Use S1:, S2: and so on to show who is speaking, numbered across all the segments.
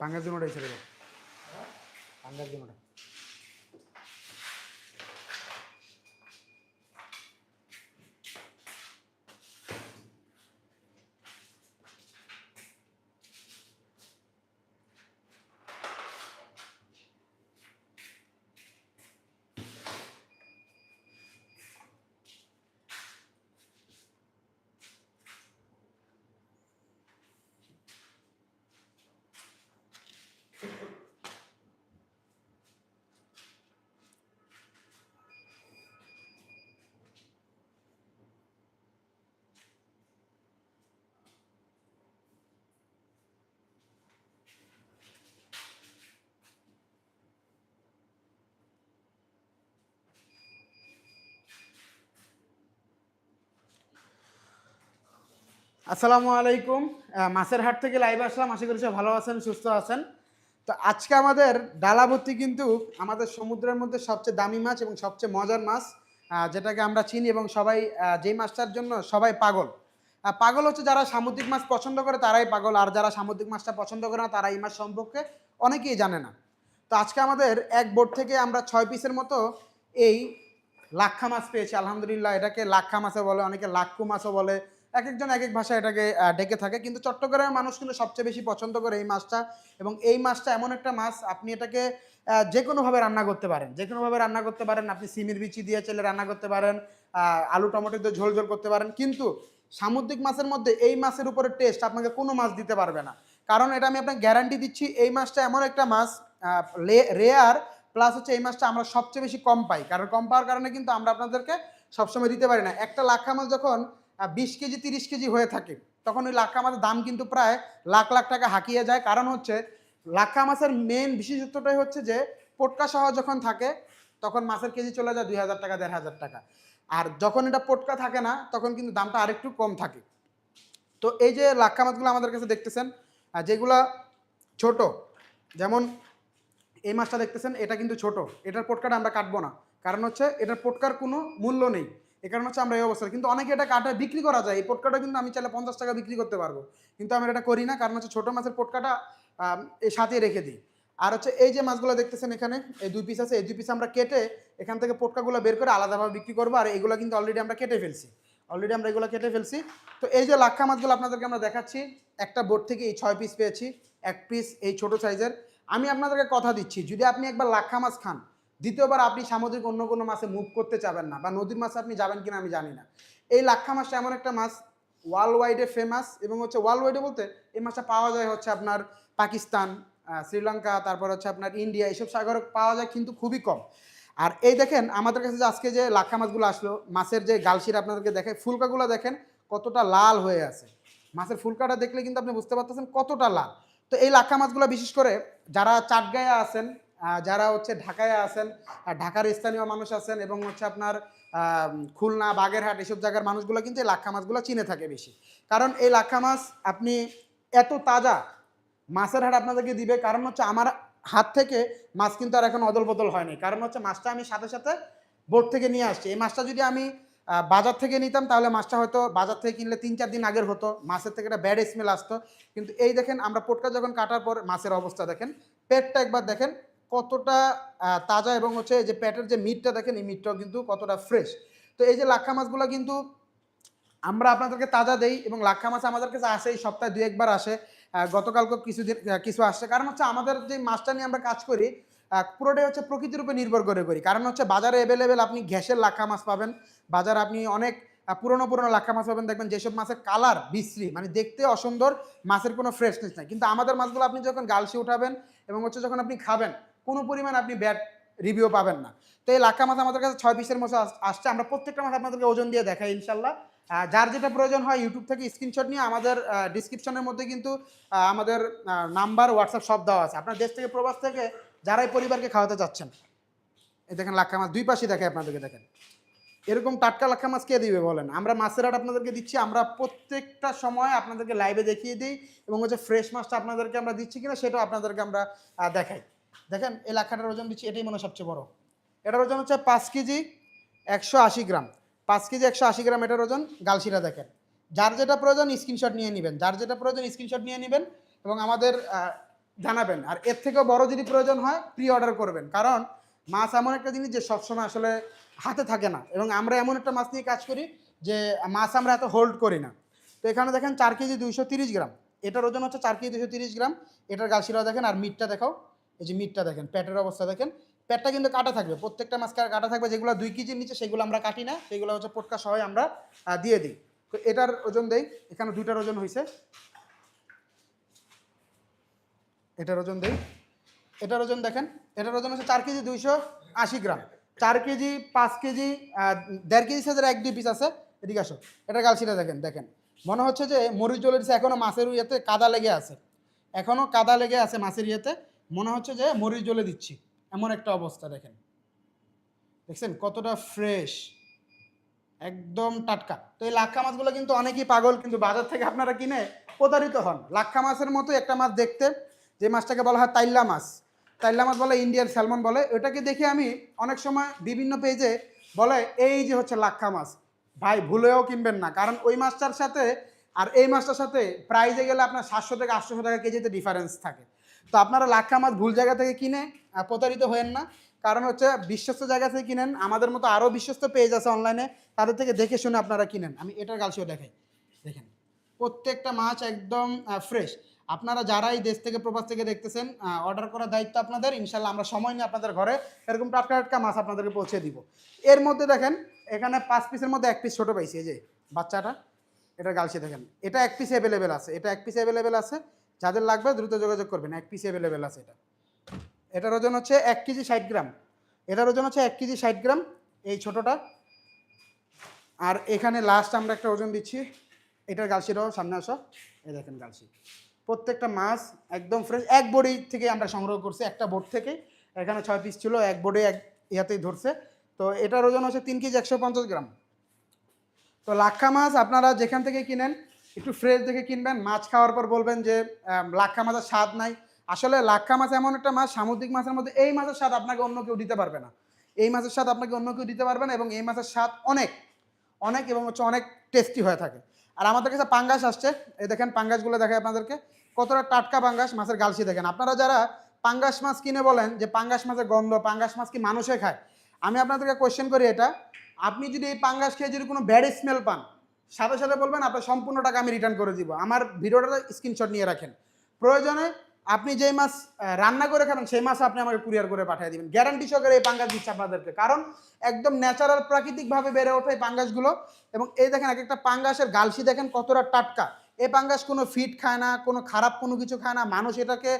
S1: পাঙ্গাস জুনোটাই ছেড়ে দাও। পাঙ্গাস জুনোটা। আসসালামু আলাইকুম। মাছের হাট থেকে লাইভ আসলাম। আশা করি সব ভালো আছেন, সুস্থ আছেন। তো আজকে আমাদের ডালাভর্তি কিন্তু আমাদের সমুদ্রের মধ্যে সবচেয়ে দামি মাছ এবং সবচেয়ে মজার মাছ যেটাকে আমরা চিনি এবং সবাই যেই মাছটার জন্য সবাই পাগল। পাগল হচ্ছে যারা সামুদ্রিক মাছ পছন্দ করে, তারাই পাগল। আর যারা সামুদ্রিক মাছটা পছন্দ করে না, তারা এই মাছ সম্পর্কে অনেকেই জানে না। তো আজকে আমাদের এক বোর্ড থেকে আমরা ছয় পিসের মতো এই লাক্ষা মাছ পেয়েছি। আলহামদুলিল্লাহ, এটাকে লাক্ষা মাছও বলে, অনেকে লাক্কু মাছও বলে এক একজন এক এক ভাষায় এটাকে ডেকে থাকে। কিন্তু চট্টগ্রামের মানুষ কিন্তু সবচেয়ে বেশি পছন্দ করে এই মাছটা এবং এই মাছটা এমন একটা মাছ, আপনি এটাকে যে কোনোভাবে রান্না করতে পারেন, যে কোনোভাবে রান্না করতে পারেন, আপনি সিমির বিচি দিয়ে চেলে রান্না করতে পারেন আলু টমেটো দিয়ে ঝোল ঝোল করতে পারেন। কিন্তু সামুদ্রিক মাছের মধ্যে এই মাছের উপরে টেস্ট আপনাকে কোনো মাছ দিতে পারবে না। কারণ এটা আমি আপনাকে গ্যারান্টি দিচ্ছি, এই মাছটা এমন একটা মাছ রেয়ার প্লাস হচ্ছে এই মাছটা আমরা সবচেয়ে বেশি কম পাই। কারণ কম পাওয়ার কারণে কিন্তু আমরা আপনাদেরকে সবসময় দিতে পারি না। একটা লাক্ষা মাছ যখন বিশ কেজি, তিরিশ কেজি হয়ে থাকে, তখন ওই লাক্ষা মাছের দাম কিন্তু প্রায় লাখ লাখ টাকা হাঁকিয়ে যায়। কারণ হচ্ছে লাক্ষা মাছের মেন বিশেষত্বটাই হচ্ছে যে, পটকা সহ যখন থাকে, তখন মাছের কেজি চলে যায় দুই হাজার টাকা, দেড় হাজার টাকা। আর যখন এটা পটকা থাকে না, তখন কিন্তু দামটা আরেকটু কম থাকে। তো এই যে লাক্ষা মাছগুলো আমাদের কাছে দেখতেছেন আর যেগুলা ছোট, যেমন এই মাছটা দেখতেছেন, এটা কিন্তু ছোট। এটার পটকাটা আমরা কাটবো না। কারণ হচ্ছে, এটার পটকার কোনো মূল্য নেই। এ কারণ হচ্ছে আমরা এই অবস্থা কিন্তু অনেকে এটা কাটা বিক্রি করা যায়। এই পটকাটা কিন্তু আমি চাইলে পঞ্চাশ টাকা বিক্রি করতে পারব। কিন্তু আমি এটা করি না। কারণ হচ্ছে ছোটো মাছের পটকাটা এই সাথে রেখে দিই। আর হচ্ছে এই যে মাছগুলো দেখতেছেন এখানে, এই দুই পিস আছে। এই দুই পিস আমরা কেটে এখান থেকে পটকাগুলো বের করে আলাদাভাবে বিক্রি করব। আর এগুলো কিন্তু অলরেডি আমরা কেটে ফেলছি। অলরেডি আমরা এগুলো কেটে ফেলছি। তো এই যে লাক্ষা মাছগুলো আপনাদেরকে আমরা দেখাচ্ছি, একটা বোট থেকে এই ছয় পিস পেয়েছি। এক পিস এই ছোট সাইজের আমি আপনাদেরকে কথা দিচ্ছি, যদি আপনি একবার লাক্ষা মাছ খান দ্বিতীয়বার আপনি সামুদ্রিক অন্য কোনো মাছে মুভ করতে চাবেন না বা নদীর মাছে আপনি যাবেন কিনা আমি জানি না। এই লাক্ষা মাছটা এমন একটা মাছ ওয়ার্ল্ড ওয়াইডে ফেমাস এবং হচ্ছে ওয়ার্ল্ড ওয়াইডে বলতে এই মাছটা পাওয়া যায় হচ্ছে আপনার পাকিস্তান শ্রীলঙ্কা, তারপর হচ্ছে আপনার ইন্ডিয়া এইসব সাগরে পাওয়া যায় কিন্তু খুবই কম। আর এই দেখেন, আমাদের কাছে যে আজকে যে লাক্ষা মাছগুলো আসলো, মাছের যে গালশির আপনাদেরকে দেখে ফুলকাগুলো দেখেন কতটা লাল হয়ে আছে। মাছের ফুলকাটা দেখলে কিন্তু আপনি বুঝতে পারতেছেন কতটা লাল। তো এই লাক্ষা মাছগুলো বিশেষ করে যারা চাটগাঁয়ে আছেন যারা হচ্ছে ঢাকায় আছেন ঢাকার স্থানীয় মানুষ আছেন এবং হচ্ছে আপনার খুলনা, বাগেরহাট এসব জায়গার মানুষগুলো কিন্তু এই লাক্ষা মাছগুলো চিনে থাকে বেশি। কারণ এই লাক্ষা মাছ আপনি এত তাজা, মাছের হাট আপনাদেরকে দিবে, কারণ হচ্ছে আমার হাত থেকে মাছ কিন্তু আর এখন অদল বদল হয়নি। কারণ হচ্ছে মাছটা আমি সাথে সাথে বোট থেকে নিয়ে আসছি। এই মাছটা যদি আমি বাজার থেকে নিতাম, তাহলে মাছটা হয়তো বাজার থেকে কিনলে তিন চার দিন আগের হতো। মাছের থেকে একটা ব্যাড স্মেল আসতো। কিন্তু এই দেখেন, আমরা পোটকা যখন কাটার পর মাছের অবস্থা দেখেন, পেটটা একবার দেখেন কতটা তাজা এবং হচ্ছে যে পেটের যে মিটটা দেখেন, এই মিটটাও কিন্তু কতটা ফ্রেশ তো এই যে লাক্ষা মাছগুলো কিন্তু আমরা আপনাদেরকে তাজা দেই এবং লাক্ষা মাছ আমাদের কাছে আসে, এই সপ্তাহে দু একবার আসে। গতকালকে কিছুদিন কিছু আসছে। কারণ হচ্ছে আমাদের যে মাছটা নিয়ে আমরা কাজ করি পুরোটাই হচ্ছে প্রকৃতির উপর নির্ভর করে করি। কারণ হচ্ছে বাজারে অ্যাভেলেবেল আপনি ঘ্যাসের লাক্ষা মাছ পাবেন, বাজারে আপনি অনেক পুরনো পুরনো লাক্ষা মাছ পাবেন। দেখবেন যেসব মাছের কালার বিশ্রী মানে দেখতে অসুন্দর, মাছের কোনো ফ্রেশনেস নাই। কিন্তু আমাদের মাছগুলো আপনি যখন গালসি উঠাবেন এবং হচ্ছে যখন আপনি খাবেন কোনো পরিমাণ আপনি ব্যাড রিভিউ পাবেন না। তো এই লাক্ষা মাছ আমাদের কাছে ছয় পিসের মতো আস- আসছে। আমরা প্রত্যেকটা মাছ আপনাদেরকে ওজন দিয়ে দেখাই, ইনশাল্লাহ। যার যেটা প্রয়োজন হয় ইউটিউব থেকে স্ক্রিনশট নিয়ে আমাদের ডিসক্রিপশনের মধ্যে কিন্তু আমাদের নাম্বার হোয়াটসঅ্যাপ সব দেওয়া আছে। আপনার দেশ থেকে, প্রবাস থেকে, যারাই পরিবারকে খাওয়াতে চাচ্ছেন এই দেখেন লাক্ষা মাছ, দুই পাশে দেখে আপনাদেরকে, দেখেন। এরকম টাটকা লাক্ষা মাছ কে দিবে বলেন? আমরা মাছের আট আপনাদেরকে দিচ্ছি। আমরা প্রত্যেকটা সময় আপনাদেরকে লাইভে দেখিয়ে দিই এবং হচ্ছে ফ্রেশ মাছটা আপনাদেরকে আমরা দিচ্ছি কিনা সেটাও আপনাদেরকে আমরা দেখাই। দেখেন, এই লাক্ষাটার ওজন দিচ্ছি, এটাই মনে সবচেয়ে বড়। এটার ওজন হচ্ছে পাঁচ কেজি একশো আশি গ্রাম। পাঁচ কেজি একশো আশি গ্রাম এটার ওজন গালশিরা দেখেন। যার যেটা প্রয়োজন স্ক্রিনশট নিয়ে নেবেন। যার যেটা প্রয়োজন স্ক্রিনশট নিয়ে নেবেন এবং আমাদের জানাবেন। আর এর থেকেও বড় যদি প্রয়োজন হয় প্রি অর্ডার করবেন। কারণ মাছ এমন একটা জিনিস যে সবসময় আসলে হাতে থাকে না। এবং আমরা এমন একটা মাছ নিয়ে কাজ করি যে মাছ আমরা এত হোল্ড করি না। তো এখানে দেখেন চার কেজি দুইশো তিরিশ গ্রাম। এটার ওজন হচ্ছে চার কেজি দুইশো তিরিশ গ্রাম। এটার গাছিরাও দেখেন, আর মিটটা দেখাও। এই যে মিটটা দেখেন পেটের অবস্থা দেখেন। পেটটা কিন্তু কাটা থাকবে, প্রত্যেকটা মাছ কাটা থাকবে, যেগুলো দুই কেজির নিচে সেগুলো আমরা কাটি না, সেগুলো হচ্ছে পটকা সহ আমরা দিয়ে দিই। তো এটার ওজন দেই, এখানে দুইটার ওজন হয়েছে এটার ওজন দেই। এটার ওজন দেখেন, এটার ওজন হচ্ছে চার কেজি দুইশো আশি গ্রাম। চার কেজি, পাঁচ কেজি দেড় কেজি সাইজের এক, দুই পিস আছে। এদিকে আসো এটা গালসিটা দেখেন দেখেন। মনে হচ্ছে যে মরিচ জলের এখনও মাছের ইয়েতে কাদা লেগে আছে। এখনও কাদা লেগে আছে মাছের ইয়েতে। মনে হচ্ছে যে মরিচ জলে দিচ্ছি। এমন একটা অবস্থা দেখেন। দেখছেন? কতটা ফ্রেশ একদম টাটকা। তো এই লাক্ষা মাছগুলো কিন্তু অনেকেই পাগল, কিন্তু বাজার থেকে আপনারা কিনে প্রতারিত হন। লাক্ষা মাছের মতো একটা মাছ দেখতে, যে মাছটাকে বলা হয় তাইল্লা মাছ। তাইল্লা মাছ বলে ইন্ডিয়ান স্যালমন বলে। ওটাকে দেখে আমি অনেক সময় বিভিন্ন পেজে বলে, এই যে হচ্ছে লাক্ষা মাছ। ভাই, ভুলেও কিনবেন না। কারণ ওই মাছটার সাথে আর এই মাছটার সাথে প্রাইজে গেলে আপনার সাতশো থেকে আটশোশো টাকা কেজিতে ডিফারেন্স থাকে। তো আপনারা লাক্ষা মাছ ভুল জায়গা থেকে কিনে প্রতারিত হয়েন না। কারণ হচ্ছে বিশ্বস্ত জায়গা থেকে কিনেন, আমাদের মতো আরও বিশ্বস্ত পেজ আছে অনলাইনে তাদের থেকে দেখে শুনে আপনারা কিনেন। আমি এটার গালসিও দেখাই। দেখেন, প্রত্যেকটা মাছ একদম ফ্রেশ আপনারা যারা এই দেশ থেকে, প্রবাস থেকে দেখতেছেন অর্ডার করার দায়িত্ব আপনাদের। ইনশাল্লাহ আমরা সময় নিয়ে আপনাদের ঘরে এরকম টাটকা টাটকা মাছ আপনাদেরকে পৌঁছে দিব। এর মধ্যে দেখেন, এখানে পাঁচ পিসের মধ্যে এক পিস ছোটো পাইছি, এই যে বাচ্চাটা। এটা গালসি দেখেন। এটা এক পিস অ্যাভেলেবেল আছে। এটা এক পিস অ্যাভেলেবেল আছে। যাদের লাগবে দ্রুত যোগাযোগ করবেন, এক পিস অ্যাভেলেবেল আছে এটা। এটার ওজন হচ্ছে এক কেজি ষাট গ্রাম। এটার ওজন হচ্ছে এক কেজি ষাট গ্রাম, এই ছোটোটা। আর এখানে লাস্ট আমরা একটা ওজন দিচ্ছি। এটার গালসিটাও সামনে আসো। এই দেখেন গালসি। প্রত্যেকটা মাছ একদম ফ্রেশ এক বডি থেকে আমরা সংগ্রহ করছি, একটা বোর্ড থেকে। এখানে ছয় পিস ছিল, এক বোর্ডে এক ইয়াতেই ধরছে। তো এটার ওজন হচ্ছে তিন কেজি একশো পঞ্চাশ গ্রাম। তো লাক্ষা মাছ আপনারা যেখান থেকে কিনেন একটু ফ্রেশ দেখে কিনবেন। মাছ খাওয়ার পর বলবেন যে লাক্ষা মাছের স্বাদ নাই। আসলে লাক্ষা মাছ এমন একটা মাছ, সামুদ্রিক মাছের মধ্যে এই মাছের স্বাদ আপনাকে অন্য কেউ দিতে পারবে না। এই মাছের স্বাদ আপনাকে অন্য কেউ দিতে পারবে না এবং এই মাছের স্বাদ অনেক অনেক এবং হচ্ছে অনেক টেস্টি হয়ে থাকে। আর আমাদের কাছে পাঙ্গাস আসছে। এই দেখেন পাঙ্গাসগুলো দেখায় আপনাদেরকে। কতটা টাটকা পাঙ্গাস, মাছের গালসি দেখেন। আপনারা যারা পাঙ্গাস মাছ কিনে বলেন যে পাঙ্গাস মাছের গন্ধ, পাঙ্গাস মাছ কি মানুষে খায়, আমি আপনাদেরকে কোয়েশ্চেন করি এটা। আপনি যদি এই পাঙ্গাস খেয়ে যদি কোনো ব্যাড স্মেল পান সাথে সাথে বলবেন, আপনার সম্পূর্ণ টাকা আমি রিটার্ন করে দিব। আমার ভিডিওটা স্ক্রিনশট নিয়ে রাখেন। প্রয়োজনে আপনি যেই মাছ রান্না করে খাবেন, সেই মাছ আপনি আমাকে কুরিয়ার করে পাঠিয়ে দিবেন। গ্যারান্টি সহকারে এই পাঙ্গাস দিচ্ছে আপনাদেরকে। কারণ একদম ন্যাচারাল প্রাকৃতিকভাবে বেড়ে ওঠে এই পাঙ্গাসগুলো। এবং এই দেখেন, এক একটা পাঙ্গাসের গালসি দেখেন কতটা টাটকা। এই পাঙ্গাস কোনো ফিট খায় না, কোনো খারাপ কোনো কিছু খায় না। মানুষ এটাকে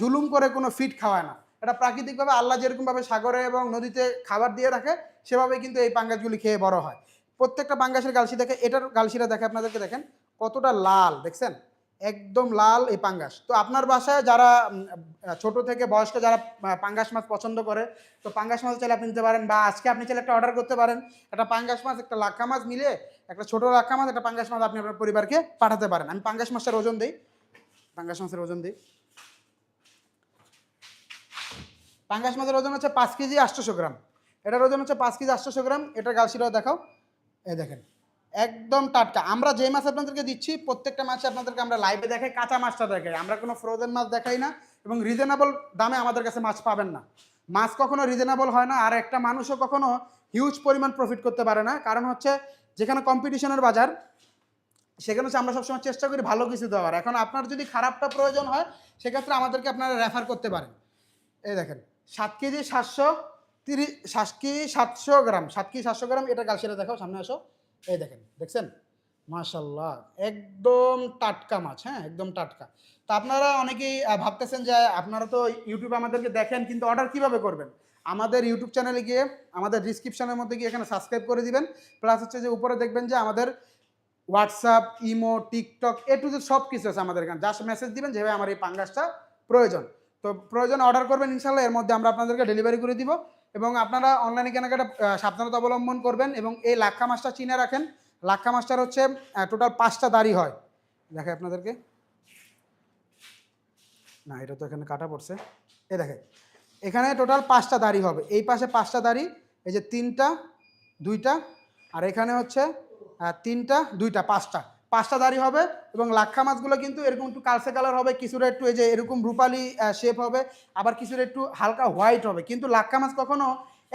S1: জুলুম করে কোনো ফিট খাওয়ায় না। এটা প্রাকৃতিকভাবে আল্লাহ যেরকমভাবে সাগরে এবং নদীতে খাবার দিয়ে রাখে সেভাবে কিন্তু এই পাঙ্গাসগুলি খেয়ে বড় হয়। প্রত্যেকটা পাঙ্গাসের গালসি দেখে, এটার গালসিটা দেখে আপনাদেরকে দেখেন, কতটা লাল, দেখছেন? একদম লাল এই পাঙ্গাস। তো আপনার বাসায় যারা ছোট থেকে বয়স্ক যারা পাঙ্গাস মাছ পছন্দ করে, তো পাঙ্গাস মাছ চাইলে আপনি নিতে পারেন বা আজকে আপনি চাইলে একটা অর্ডার করতে পারেন। একটা পাঙ্গাস মাছ, একটা লাক্ষা মাছ মিলে একটা ছোট লাক্ষা মাছ, একটা পাঙ্গাস মাছ আপনি আপনার পরিবারকে পাঠাতে পারেন। আমি পাঙ্গাস মাছের ওজন দিই। পাঙ্গাস মাছের ওজন দিই। পাঙ্গাস মাছের ওজন হচ্ছে পাঁচ কেজি আটশোশো গ্রাম। এটার ওজন হচ্ছে পাঁচ কেজি আটশোশো গ্রাম। এটার গালসিটাও দেখাও। এই দেখেন, একদম টাটকা। আমরা যে মাছ আপনাদেরকে দিচ্ছি, প্রত্যেকটা মাছে আপনাদেরকে আমরা লাইভে দেখাই, কাঁচা মাছটা দেখাই। আমরা কোনো ফ্রোজেন মাছ দেখাই না এবং রিজনেবল দামে আমাদের কাছে মাছ পাবেন না। মাছ কখনো রিজনেবল হয় না, আর একটা মানুষও কখনো হিউজ পরিমাণ প্রফিট করতে পারে না। কারণ হচ্ছে, যেখানে কম্পিটিশনের বাজার, সেখানে হচ্ছে আমরা সবসময় চেষ্টা করি ভালো কিছু দেওয়ার। এখন আপনার যদি খারাপটা প্রয়োজন হয়, সেক্ষেত্রে আমাদেরকে আপনারা রেফার করতে পারেন। এই দেখেন, সাত কেজি সাতশো তিরিশ সাত কেজি সাতশো গ্রাম সাত কেজি সাতশো গ্রাম, এটা কাল সেটা দেখাও, সামনে আসো। এই দেখেন, দেখছেন? মাশাল্লাহ, একদম টাটকা মাছ হ্যাঁ একদম টাটকা। তো আপনারা অনেকেই ভাবতেছেন যে আপনারা তো ইউটিউবে আমাদেরকে দেখেন, কিন্তু অর্ডার কীভাবে করবেন? আমাদের ইউটিউব চ্যানেলে গিয়ে, আমাদের ডিসক্রিপশনের মধ্যে গিয়ে এখানে সাবস্ক্রাইব করে দিবেন। প্লাস হচ্ছে যে উপরে দেখবেন যে আমাদের WhatsApp imo TikTok A to সব কিছু আছে আমাদের এখানে। জাস্ট মেসেজ দিবেন যেভাবে আমার এই পাঙ্গাসটা প্রয়োজন। তো প্রয়োজন অর্ডার করবেন, ইনশাল্লাহ এর মধ্যে আমরা আপনাদেরকে ডেলিভারি করে দিব। এবং আপনারা অনলাইনে কেনাকাটা সাবধানতা অবলম্বন করবেন এবং এই লাক্ষা মাছটা চিনে রাখেন। লাক্ষা মাছটার হচ্ছে টোটাল পাঁচটা দাড়ি হয়। দেখে আপনাদেরকে। না, এটা তো এখানে কাটা পড়ছে। এ দেখে এখানে টোটাল পাঁচটা দাড়ি হবে। এই পাশে পাঁচটা দাড়ি, এই যে তিনটা, দুইটা, আর এখানে হচ্ছে তিনটা, দুইটা, পাঁচটা। পাঁচটা দাড়ি হবে এবং লাক্ষা মাছগুলো কিন্তু এরকম একটু কালসে কালার হবে, কিছুটা একটু এই যে এরকম রূপালি শেপ হবে, আবার কিছুটা একটু হালকা হোয়াইট হবে। কিন্তু লাক্ষা মাছ কখনো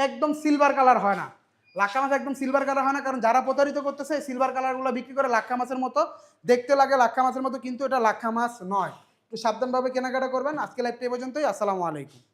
S1: একদম সিলভার কালার হয় না। লাক্ষা মাছ একদম সিলভার কালার হয় না, কারণ যারা প্রতারিত করতেছে সিলভার কালারগুলো বিক্রি করে লাক্ষা মাছের মতো, দেখতে লাগে লাক্ষা মাছের মতো, কিন্তু এটা লাক্ষা মাছ নয়। একটু সাবধানভাবে কেনাকাটা করবেন। আজকে লাইভটা এই পর্যন্তই। আসসালামু আলাইকুম।